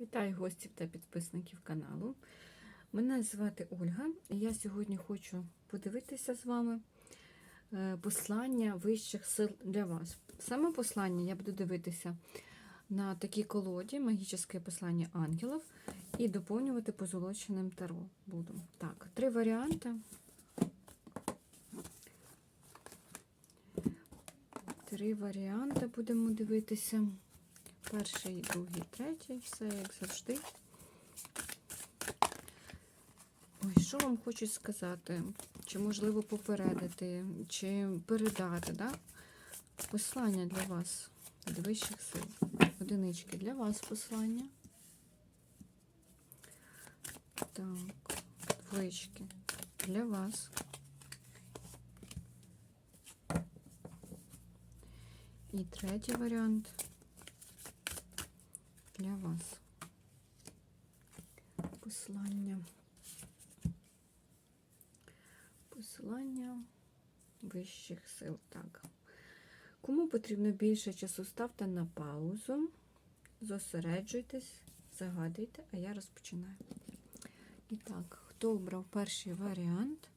Вітаю гостів та підписників каналу. Мене звати Ольга, і я сьогодні хочу подивитися з вами е, послання вищих сил для вас. Саме послання я буду дивитися на такій колоді магічне послання ангелів і доповнювати позолоченим таро буду. Так, три варіанти. Три варіанти будемо дивитися. Перший, другий, третій, все як завжди. Ой, що вам хочу сказати? Чи можливо попередити, чи передати, да? Послання для вас від вищих сил. Одинички для вас послання. Так, двоєчки для вас. І третій варіант для вас. Послання. Послання вищих сил. Так. Кому потрібно більше часу, ставте на паузу, зосереджуйтесь, загадуйте, а я розпочинаю. І так, хто обрав перший варіант?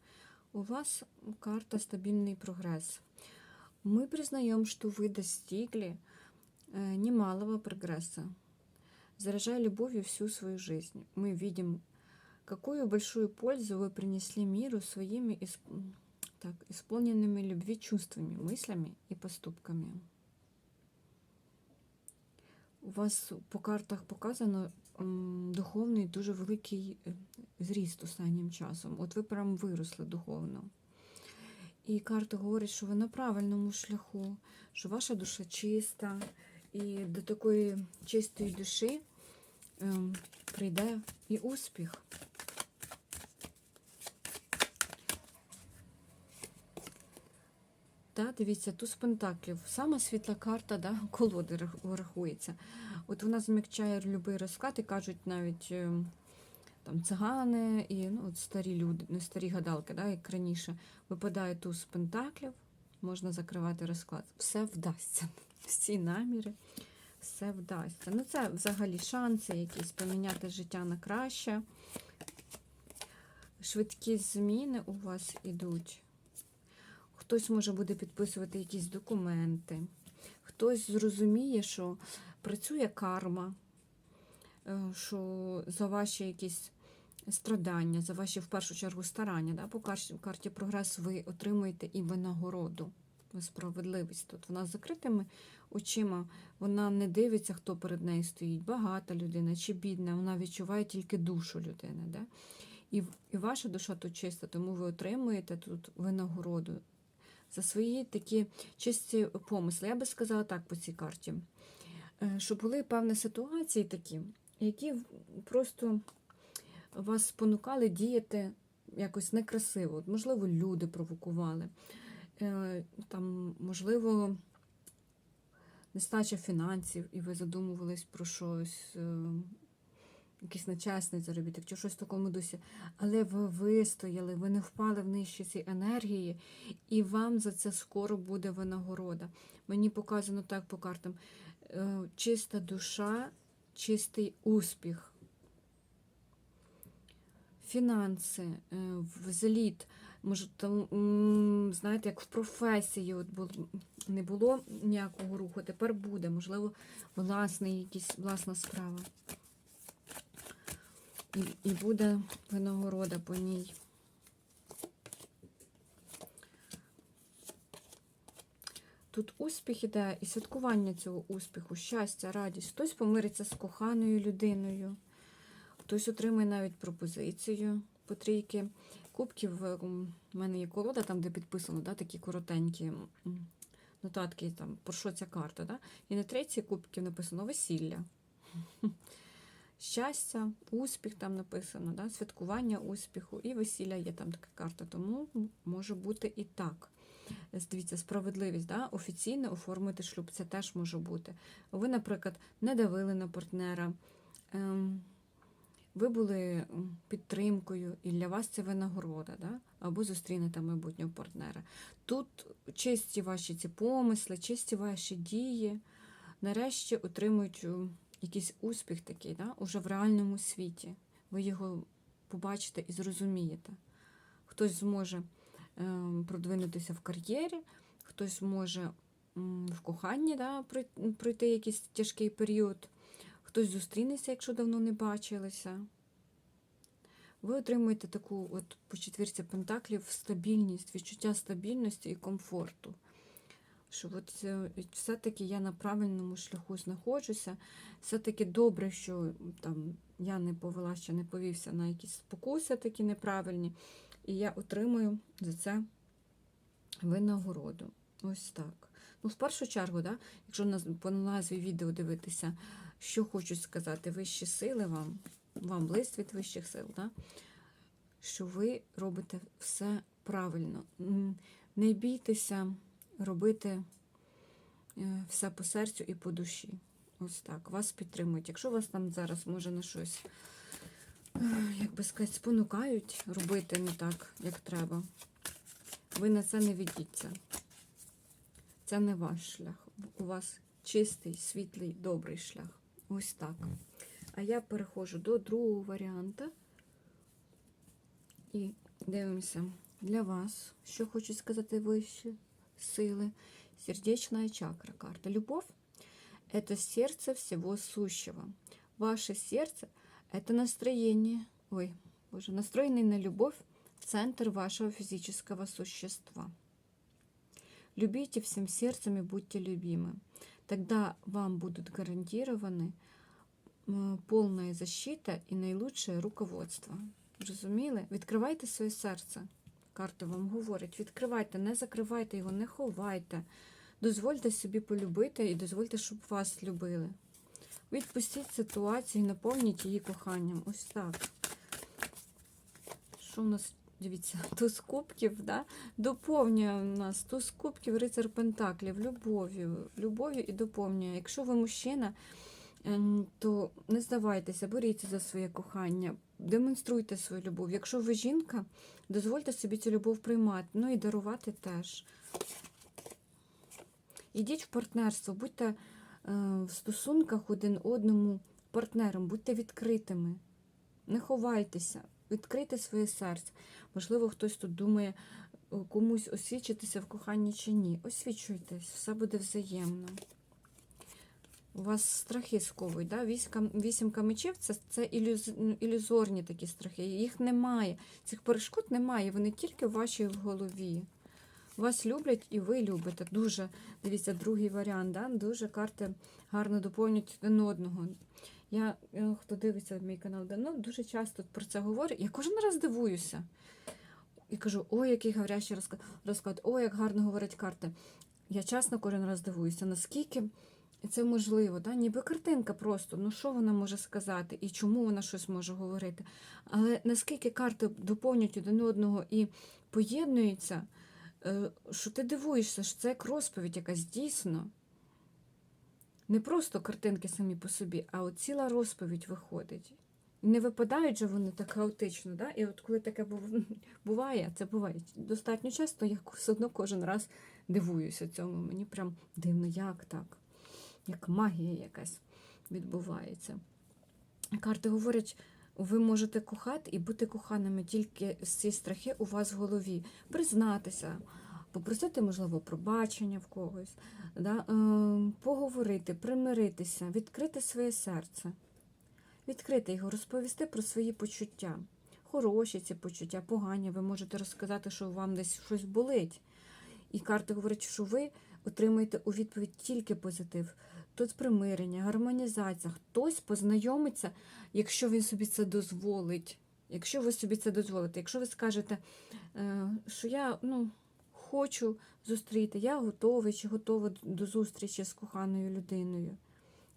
У вас карта стабільний прогрес. Мы признаем, что вы достигли э, немалого прогресса, заражая любовью всю свою жизнь. Мы видим, какую большую пользу вы принесли миру своими исп- так, исполненными любви чувствами, мыслями и поступками. У вас по картах показано м, духовний дуже великий е, зріст останнім часом. От ви прям виросли духовно. І карта говорить, що ви на правильному шляху, що ваша душа чиста, і до такої чистої душі ем, прийде і успіх. Да, дивіться, туз пентаклів. Сама світла карта да, колоди рахується. От вона змягчає будь-який розклад і кажуть навіть ем, там цигани і ну, от старі люди, не старі гадалки, да, як раніше, випадає туз пентаклів, можна закривати розклад. Все вдасться. Всі наміри, все вдасться. Ну, це взагалі шанси якісь поміняти життя на краще. Швидкі зміни у вас ідуть. Хтось може буде підписувати якісь документи, хтось зрозуміє, що працює карма, е, що за ваші якісь страдання, за ваші в першу чергу старання. Да? По карті, прогрес ви отримуєте і винагороду. Справедливість тут. Вона з закритими очима, вона не дивиться, хто перед нею стоїть, багата людина чи бідна, вона відчуває тільки душу людини. Да? І, і ваша душа тут чиста, тому ви отримуєте тут винагороду за свої такі чисті помисли. Я би сказала так по цій карті, Е, що були певні ситуації такі, які просто вас спонукали діяти якось некрасиво. Можливо, люди провокували. Е, Там, можливо, нестача фінансів, і ви задумувались про щось, е, якийсь нечесний заробіток чи щось в такому дусі. Але ви вистояли, ви не впали в нижчі ці енергії, і вам за це скоро буде винагорода. Мені показано так по картам: е, чиста душа, чистий успіх. Фінанси, е, взліт, може, там, знаєте, як в професії от не було ніякого руху, тепер буде, можливо, власний, якісь, власна справа. І, і буде винагорода по ній. Тут успіх іде і святкування цього успіху, щастя, радість. Хтось помириться з коханою людиною, хтось отримає навіть пропозицію по трійки. Кубків у мене є колода, там, де підписано да, такі коротенькі нотатки, там, про що ця карта. Да? І на третій кубків написано весілля. Щастя, успіх там написано, да? святкування успіху і весілля є там така карта. Тому може бути і так. Дивіться, справедливість, да? офіційно оформити шлюб, це теж може бути. Ви, наприклад, не давили на партнера, ем, ви були підтримкою, і для вас це винагорода, да? або зустрінете майбутнього партнера. Тут чисті ваші ці помисли, чисті ваші дії, нарешті отримують якийсь успіх такий, да? уже в реальному світі. Ви його побачите і зрозумієте. Хтось зможе ем, продвинутися в кар'єрі, хтось зможе в коханні да, пройти якийсь тяжкий період, хтось зустрінеться, якщо давно не бачилися. Ви отримуєте таку от по четвірці пентаклів стабільність, відчуття стабільності і комфорту. Що от е, все-таки я на правильному шляху знаходжуся. Все-таки добре, що там я не повела, ще не повівся на якісь спокуси такі неправильні. І я отримую за це винагороду. Ось так. Ну, в першу чергу, да, якщо по назві відео дивитися, що хочуть сказати вищі сили вам, вам лист від вищих сил, да, що ви робите все правильно. Не бійтеся робити е, все по серцю і по душі. Ось так. Вас підтримують. Якщо вас там зараз може на щось, е, як би сказати, спонукають робити не так, як треба, ви на це не ведіться. Це не ваш шлях. У вас чистий, світлий, добрий шлях. Ось так. А я переходжу до другого варіанта. І дивимося для вас, що хочуть сказати вищі сили. Сердечная чакра карта. Любовь – это сердце всего сущего. Ваше сердце – это настроение, ой, боже, настроенный на любовь, центр вашего физического существа. Любите всем сердцем и будьте любимы. Тогда вам будут гарантированы м, полная защита і наилучшее руководство. Розуміли? Відкривайте своє серце. Карта вам говорить, відкривайте, не закривайте його, не ховайте. Дозвольте собі полюбити і дозвольте, щоб вас любили. Відпустіть ситуацію і наповніть її коханням. Ось так. Що у нас, дивіться, туз кубків, да? доповнює у нас туз кубків, рицар Пентаклів, любов'ю, любов'ю і доповнює. Якщо ви мужчина, ем, то не здавайтеся, боріться за своє кохання, демонструйте свою любов. Якщо ви жінка, дозвольте собі цю любов приймати, ну і дарувати теж. Ідіть в партнерство, будьте е, в стосунках один одному партнером, будьте відкритими, не ховайтеся, відкрийте своє серце. Можливо, хтось тут думає е, комусь освічитися в коханні чи ні. Освічуйтесь, все буде взаємно. У вас страхи сковують, да? Вісімка, мечів це, це ілюз, ілюзорні такі страхи. Їх немає. Цих перешкод немає, вони тільки в вашій голові. Вас люблять і ви любите. Дуже, дивіться, другий варіант, да? дуже карти гарно доповнюють один одного. Я, е, хто дивиться мій канал давно, дуже часто про це говорю. Я кожен раз дивуюся. І кажу, ой, який говорящий розклад, ой, як гарно говорять карти. Я чесно кожен раз дивуюся, наскільки це можливо, да? ніби картинка просто, ну що вона може сказати і чому вона щось може говорити. Але наскільки карти доповнюють один одного і поєднуються, е, що ти дивуєшся, що це як розповідь якась дійсно. Не просто картинки самі по собі, а от ціла розповідь виходить. І не випадають же вони так хаотично. Да? І от коли таке буває, це буває достатньо часто, я все одно кожен раз дивуюся цьому. Мені прям дивно, як так, як магія якась відбувається. Карти говорять, ви можете кохати і бути коханими, тільки ці страхи у вас в голові. Признатися, попросити, можливо, пробачення в когось, да? е, поговорити, примиритися, відкрити своє серце, відкрити його, розповісти про свої почуття. Хороші ці почуття, погані. Ви можете розказати, що вам десь щось болить. І карти говорять, що ви отримаєте у відповідь тільки позитив. Тут примирення, гармонізація. Хтось познайомиться, якщо він собі це дозволить. Якщо ви собі це дозволите, якщо ви скажете, е, що я ну, хочу зустріти, я готовий чи готова до зустрічі з коханою людиною.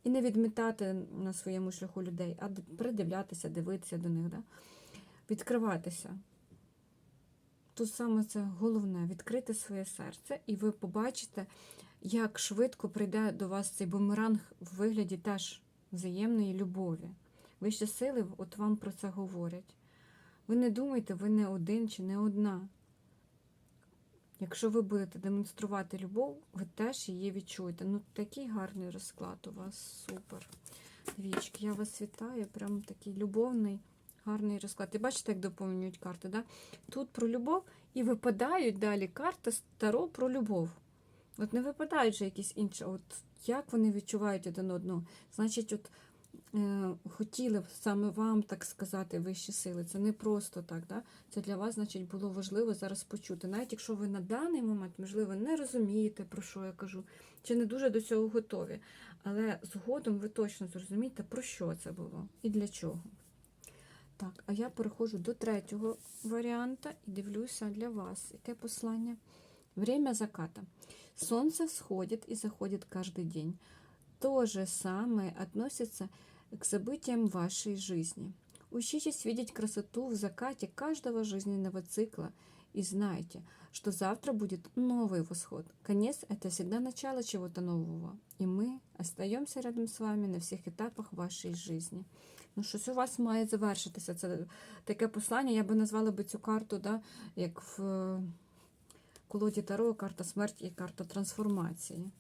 І не відмітати на своєму шляху людей, а придивлятися, дивитися до них, да? відкриватися. Тут саме це головне відкрити своє серце, і ви побачите, як швидко прийде до вас цей бумеранг в вигляді теж взаємної любові. Вищі сили от вам про це говорять. Ви не думайте, ви не один чи не одна. Якщо ви будете демонструвати любов, ви теж її відчуєте. Ну, такий гарний розклад у вас, супер. Двічки, я вас вітаю. Прям такий любовний, гарний розклад. І бачите, як доповнюють карти. Да? Тут про любов і випадають далі карти Таро про любов. От не випадають же якісь інші. От як вони відчувають один одного? Значить, от хотіли б саме вам так сказати вищі сили. Це не просто так. Да? Це для вас, значить, було важливо зараз почути. Навіть якщо ви на даний момент, можливо, не розумієте, про що я кажу, чи не дуже до цього готові. Але згодом ви точно зрозумієте, про що це було і для чого. Так, а я переходжу до третього варіанта і дивлюся для вас, яке послання. Время заката. Солнце всходит и заходит каждый день. То же самое относится к событиям вашей жизни. Учитесь видеть красоту в закате каждого жизненного цикла и знайте, что завтра будет новый восход. Конец – это всегда начало чего-то нового. И мы остаемся рядом с вами на всех этапах вашей жизни. Ну, щось у вас має завершитися. Це таке послання. Я би назвала би цю карту, да, як в е, колоді Таро, карта смерті і карта трансформації.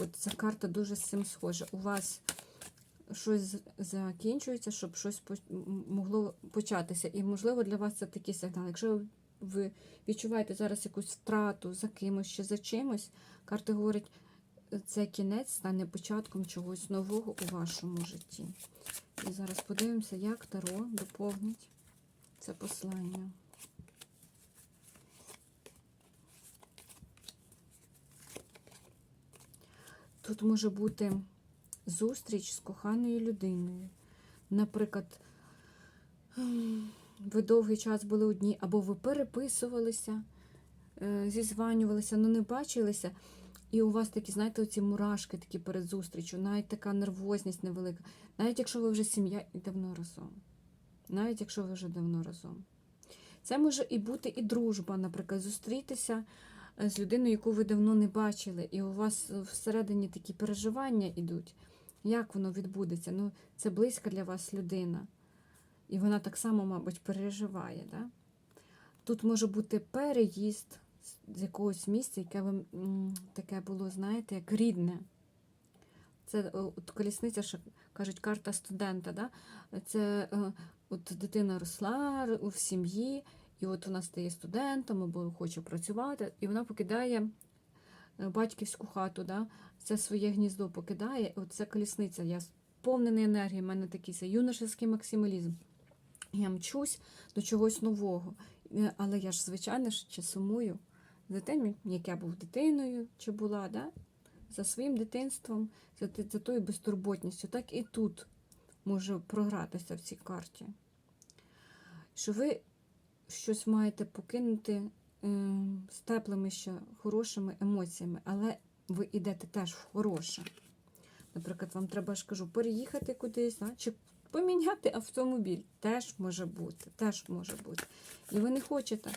От ця карта дуже з цим схожа. У вас щось закінчується, щоб щось могло початися. І, можливо, для вас це такий сигнал. Якщо ви відчуваєте зараз якусь втрату за кимось чи за чимось, карта говорить, це кінець стане початком чогось нового у вашому житті. І зараз подивимося, як Таро доповнить це послання. Тут може бути зустріч з коханою людиною. Наприклад, ем, ви довгий час були одні, або ви переписувалися, е, зізванювалися, але не бачилися. І у вас такі, знаєте, оці мурашки такі перед зустрічю, навіть така нервозність невелика. Навіть якщо ви вже сім'я і давно разом. Навіть якщо ви вже давно разом. Це може і бути і дружба, наприклад, зустрітися е, з людиною, яку ви давно не бачили, і у вас всередині такі переживання йдуть. Як воно відбудеться? Ну, це близька для вас людина. І вона так само, мабуть, переживає. Да? Тут може бути переїзд з- якогось місця, яке ви, таке було, знаєте, як рідне. Це е, от колісниця, що кажуть, карта студента. Да? Це е, от дитина росла в сім'ї, і от вона стає студентом або хоче працювати, і вона покидає батьківську хату, да? це своє гніздо покидає. І от це колісниця. Я сповнений енергії, в мене такий це юношеський максималізм. Я мчусь до чогось нового. Е, Але я ж, звичайно чи сумую за тим, як я був дитиною, чи була, да? за своїм дитинством, за, за тою безтурботністю. Так і тут може програтися в цій карті. Що ви щось маєте покинути е, з теплими ще хорошими емоціями, але ви йдете теж в хороше. Наприклад, вам треба ж кажу, переїхати кудись, да? чи поміняти автомобіль. Теж може бути, теж може бути. І ви не хочете.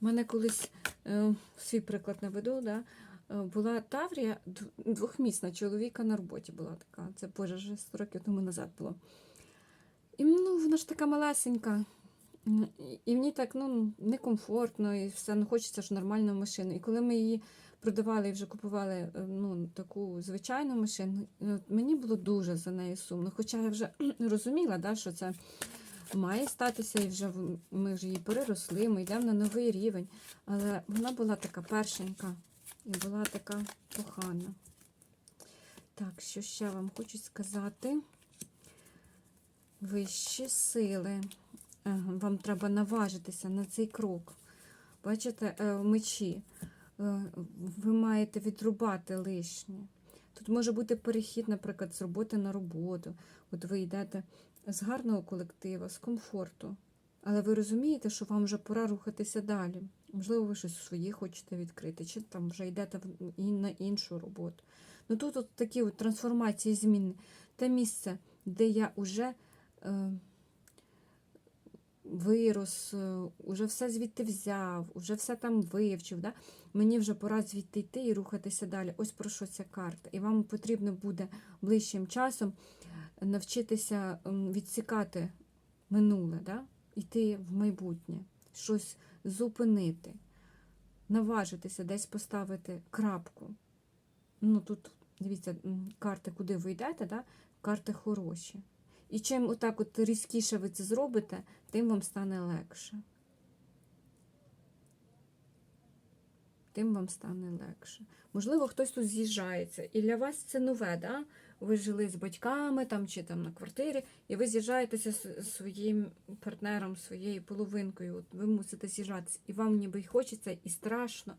У мене колись е, свій приклад наведу, да? е, була Таврія двохмісна, чоловіка на роботі була така. Це боже, вже 100 років тому назад було. І ну, вона ж така малесенька. І- І мені так ну, некомфортно, і все, ну хочеться ж нормальну машину. І коли ми її продавали і вже купували е, ну, таку звичайну машину, е, мені було дуже за нею сумно. Хоча я вже розуміла, да, що це має статися, і вже ми вже її переросли, ми йдемо на новий рівень. Але вона була така першенька і була така кохана. Так, що ще вам хочу сказати? Вищі сили. Ага, Вам треба наважитися на цей крок. Бачите, е, в мечі. Е, Ви маєте відрубати лишнє. Тут може бути перехід, наприклад, з роботи на роботу. От ви йдете з гарного колектива, з комфорту. Але ви розумієте, що вам вже пора рухатися далі. Можливо, ви щось своє хочете відкрити, чи там вже йдете на іншу роботу. Ну тут от такі от трансформації, зміни. Те місце, де я вже е, вирос, е, уже все звідти взяв, уже все там вивчив. Да? Мені вже пора звідти йти і рухатися далі. Ось про що ця карта. І вам потрібно буде ближчим часом навчитися відсікати минуле, да? йти в майбутнє, щось зупинити, наважитися десь поставити крапку. Ну тут, дивіться, карти, куди ви йдете, да? карти хороші. І чим отак от різкіше ви це зробите, тим вам стане легше. Тим вам стане легше. Можливо, хтось тут з'їжджається. І для вас це нове, да? Ви жили з батьками там, чи там на квартирі, і ви з'їжджаєтеся з своїм партнером, своєю половинкою. От ви мусите з'їжджатися. І вам ніби й хочеться, і страшно.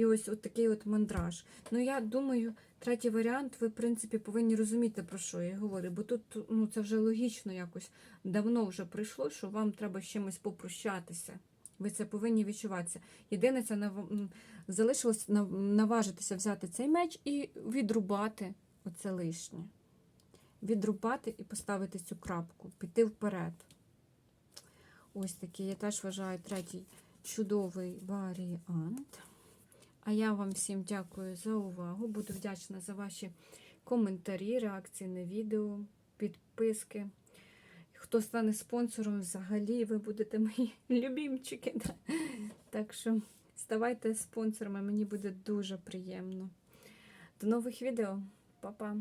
І ось от такий от мандраж. Ну, я думаю, третій варіант, ви, в принципі, повинні розуміти, про що я говорю, бо тут ну, це вже логічно якось давно вже прийшло, що вам треба з чимось попрощатися. Ви це повинні відчуватися. Єдине, це нав... залишилось наважитися взяти цей меч і відрубати оце лишнє. Відрубати і поставити цю крапку, піти вперед. Ось такий, я теж вважаю третій чудовий варіант. А я вам всім дякую за увагу. Буду вдячна за ваші коментарі, реакції на відео, підписки. Хто стане спонсором, взагалі ви будете мої любімчики. да. Так що ставайте спонсорами, мені буде дуже приємно. До нових відео. Па-па!